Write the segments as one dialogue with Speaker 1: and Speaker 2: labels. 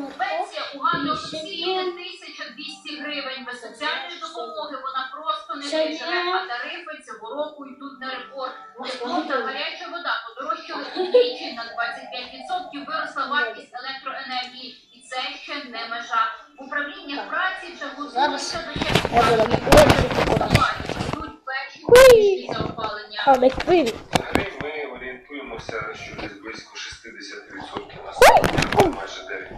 Speaker 1: Пенсія у Ганни Олексіївни 1200 гривень. Без соціальної допомоги вона просто не виживе, а тарифи цього року йдуть на рекорд. Тепло та гаряча вода подорожчали удвічі на 25% виросла вартість електроенергії. І це ще не межа. В управліннях праці вже готуються до перші після опалення.
Speaker 2: Ми орієнтуємося, що десь близько 60% населення, майже 9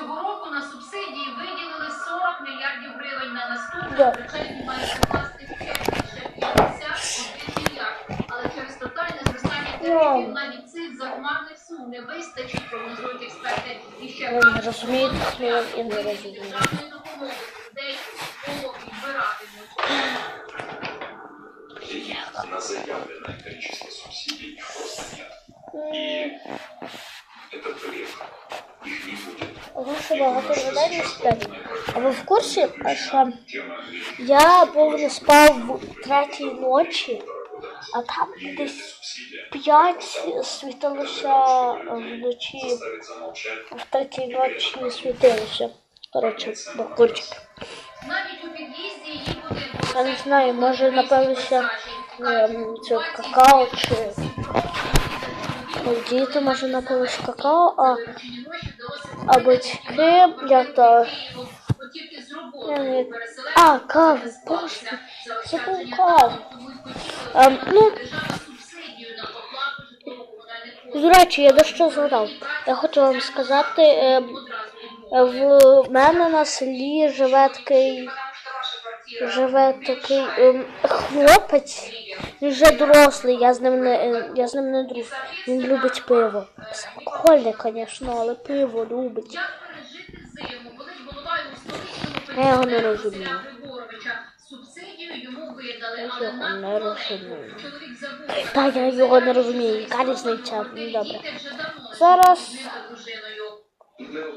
Speaker 1: Цього року на субсидії виділили 40 мільярдів гривень на наступний
Speaker 3: Да.
Speaker 1: бюджет має скласти ще більше 51 мільярд. Але через тотальне зростання тарифів навіть цих захмарних сум не вистачить, прогнозують експерти. І ще
Speaker 3: не я і не
Speaker 1: тарифи
Speaker 3: розумію.
Speaker 1: державної допомоги людей школу відбиратимуть.
Speaker 2: На заявленное количество субсидий просто нет. И
Speaker 3: Багато людей не. А ви в курсі, що я був не спав в третій ночі, а там десь п'ять світилося вночі, в третій ночі світилося. Коротше, бакурчик. Я не знаю, може напилися ем, цього какао чи діти може напилися какао, а, а батьки я то. Я. А, кава, боже, забув каву. Ем, ну, до речі, я дещо згадав. Я хочу вам сказати, ем, в мене на селі живе такий, живе такий ем, хлопець, він вже дорослий, я з ним не, е, я з ним не друг. Він любить пиво. Алкогольне, звісно, але пиво любить. Я його не розумію.
Speaker 1: Субсидію йому
Speaker 3: не розумію. Та я його не розумію, яка різниця? Ну, Добре. Зараз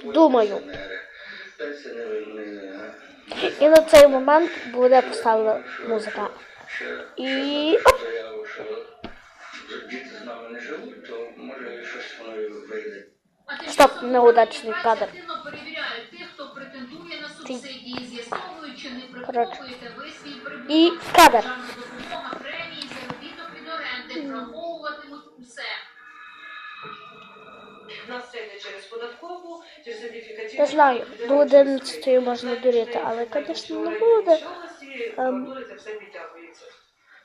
Speaker 3: думаю. І на цей момент буде поставлена музика. І оп,
Speaker 4: діти з нами не живуть, то може щось воно вийде.
Speaker 3: Стоп, неудачний кадр.
Speaker 1: перевіряють тих, хто претендує на субсидії, з'ясовують, чи не приховуєте ви свій прибуток.
Speaker 3: І кадр.
Speaker 1: Державна допомога, премії, заробіток від оренди враховуватимуть усе.
Speaker 3: Я знаю, до 11 можна дурити, але, звісно, не буде. Ем.
Speaker 5: Все підтягується.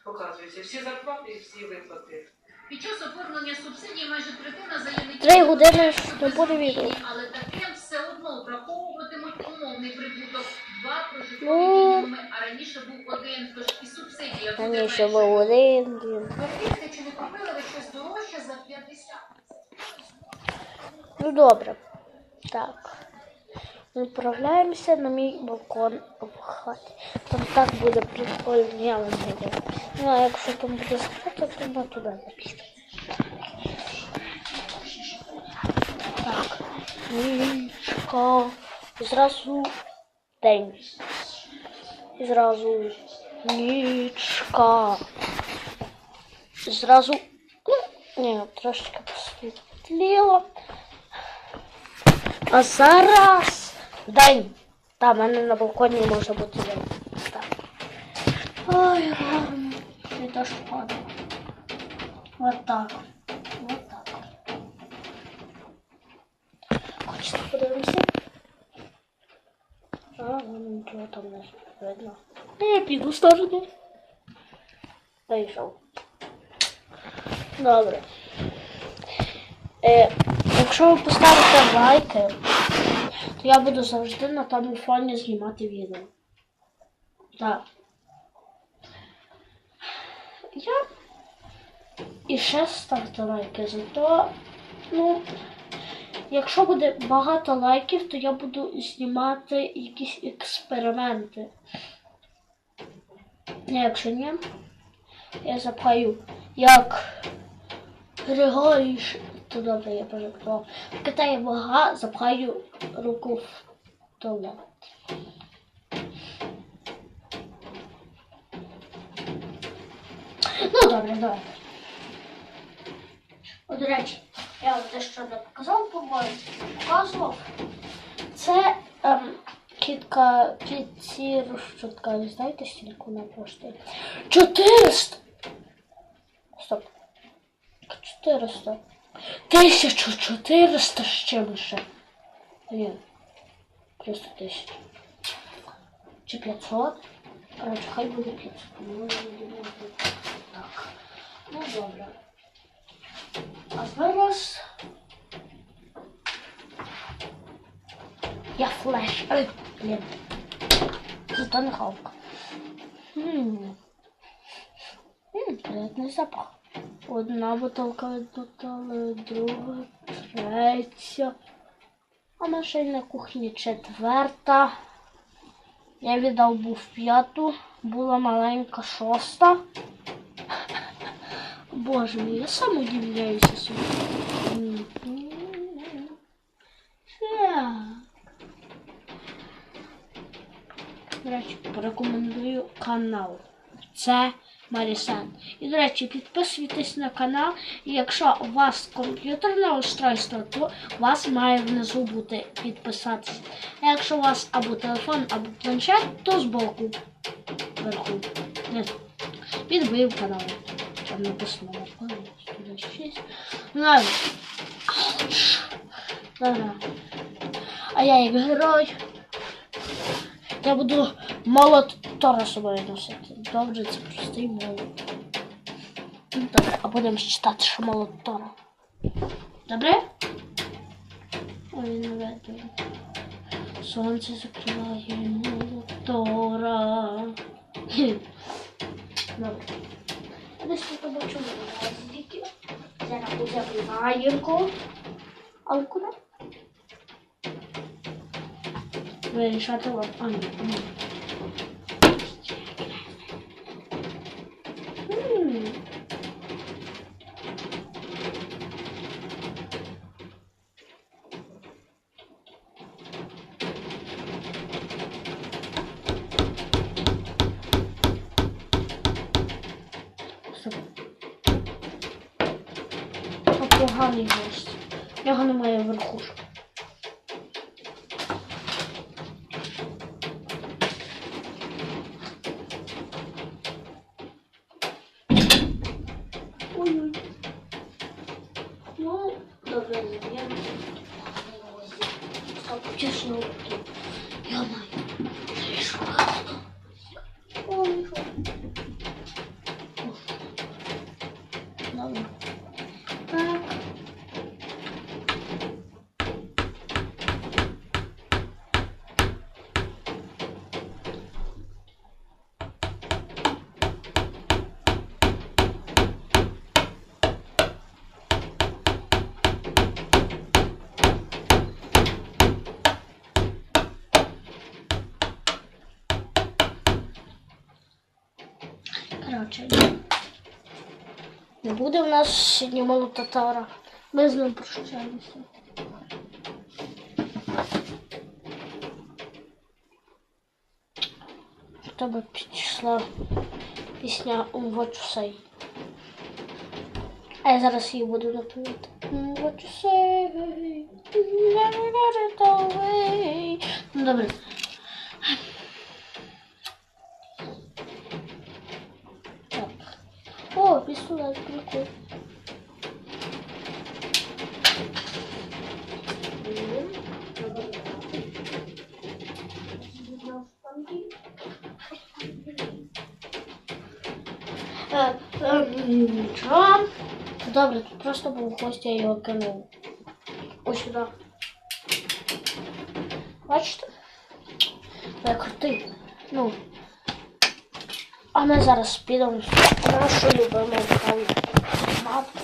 Speaker 5: Показується. Всі зарплати і всі виплати.
Speaker 1: Під час оформлення субсидій майже третина заявників...
Speaker 3: Три години не буде відео.
Speaker 1: Але таким все одно враховуватимуть умовний прибуток. Два прожиткові
Speaker 3: Ну.
Speaker 1: мінімуми, а раніше був один, тож і субсидія буде
Speaker 3: Раніше був один.
Speaker 1: Чи не купили ви щось дорожче за 50?
Speaker 3: Ну добре. Так. Відправляємося на мій балкон в хаті. Там так буде прикольно, я вам говорю. Ну, а якщо там буде закрито, то ми туди запішли. Так. Нічка. І зразу день. І зразу нічка. І зразу. Ну, ні, трошки посвітліло. А зараз день. Та, в мене на балконі може бути день. Так. Ой, гарно. То що падає. Вот так. Вот так. Хочете подивимося? А, ну нічого там не видно. Я піду сторону. Вийшов. Добре. Е, якщо ви поставите лайки, то я буду завжди на тому фоні знімати відео. Так. Я і ще ставте лайки, зато, ну, якщо буде багато лайків, то я буду знімати якісь експерименти. А якщо ні, я запхаю як Григорій то добре, я пожартував. Китає вага, запхаю руку в туалет. Ну добре, добре. О, до речі, я вам дещо не показав, по-моєму, показував. Це ем, кітка ви знаєте, скільки вона коштує? 400! Стоп. 400. 1400 з чим ще. Ні. Просто 1000. Чи 500? Короче, хай буде 500. Ну, Так. Ну, добре. А зараз... Я флеш. Ай, блін. Зато не хавка. Ммм. Ммм, приятний запах. Одна бутилка відбутали, друга, третя. А наша на кухні четверта. Я віддав був п'яту, була маленька шоста. Боже мій, я сам удивляюся собі. Так. До речі, порекомендую канал. Це Марісан. І, до речі, підписуйтесь на канал. І якщо у вас комп'ютерне устройство, то у вас має внизу бути підписатися. А якщо у вас або телефон, або планшет, то збоку. Вверху. Не. Підбив канал. Там написано напевно, туди 6. Ладно. Ауч. Добре. А я як герой. Я буду молот Тора собою носити. Добре, це простий молот. Ну, Добре, а будемо читати, Тора. Добре? Ой, не видно. Сонце закриває молот Добре. Я Десь тут побачу звідки. Зараз буде винаємко. Але куди? Вирішати вам. А, ні, ні. Поганий гость. Його немає верхушки. Ой-ой. Ну, добре, я чесно руки. Я маю. Це ж багато. Ой, що. Добре. Так. Коротше, не буде в нас сьогодні молототара. Ми з ним прощаємося. В тебе пішла пісня What say. А я зараз її буду напевати. What you say, never got it away. Ну, добре. Е, е, Нічого. Добре, тут просто був гость, я його кинув. Ось сюди. Бачите? Я крутий. Ну. А ми зараз підемо в нашу любиму мапу.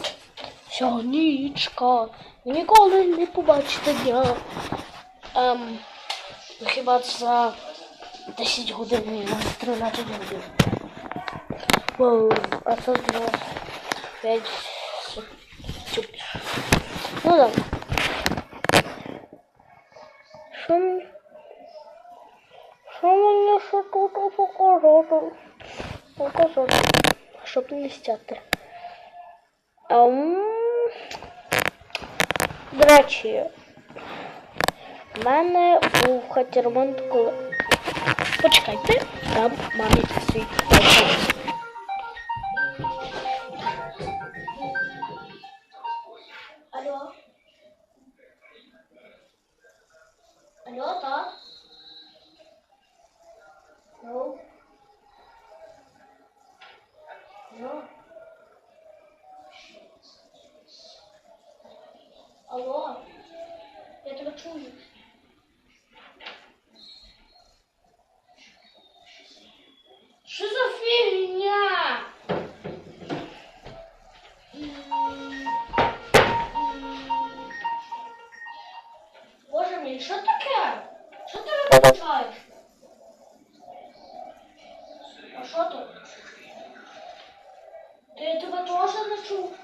Speaker 3: Сьогоднічка. Ніколи не побачите дня. Ем, ну, хіба це за 10 годин, може 13 годин. Воу, а це було 5 секунд. Ну добре. Що мені? Що мені ще тут показати? Показати. Щоб не стяти. Ам. До речі, в мене у хаті ремонт. Почекайте, там мамі свій Алло. Я тебе чую. Що за фігня? Боже мій, що таке? Що ти виключаєш? А що тут? Я тебе теж не.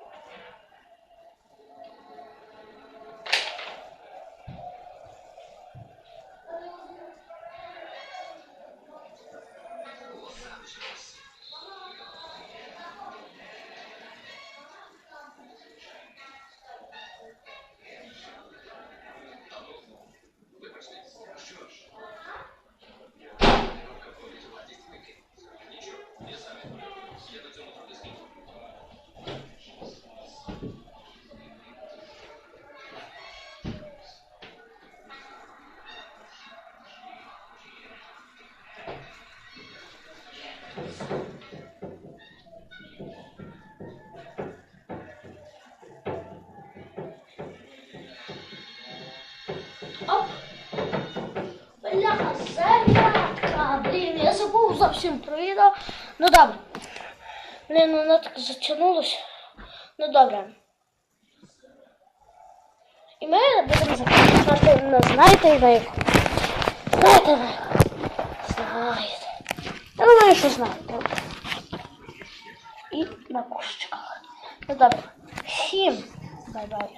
Speaker 3: зовсім про відео. Ну добре. Блін, воно так затягнулося. Ну добре. І ми будемо закінчувати, ну, знаєте, на яку? Знаєте, на яку? Знаєте. Я думаю, що знаєте. І на кошечках. Ну добре. Всім бай-бай.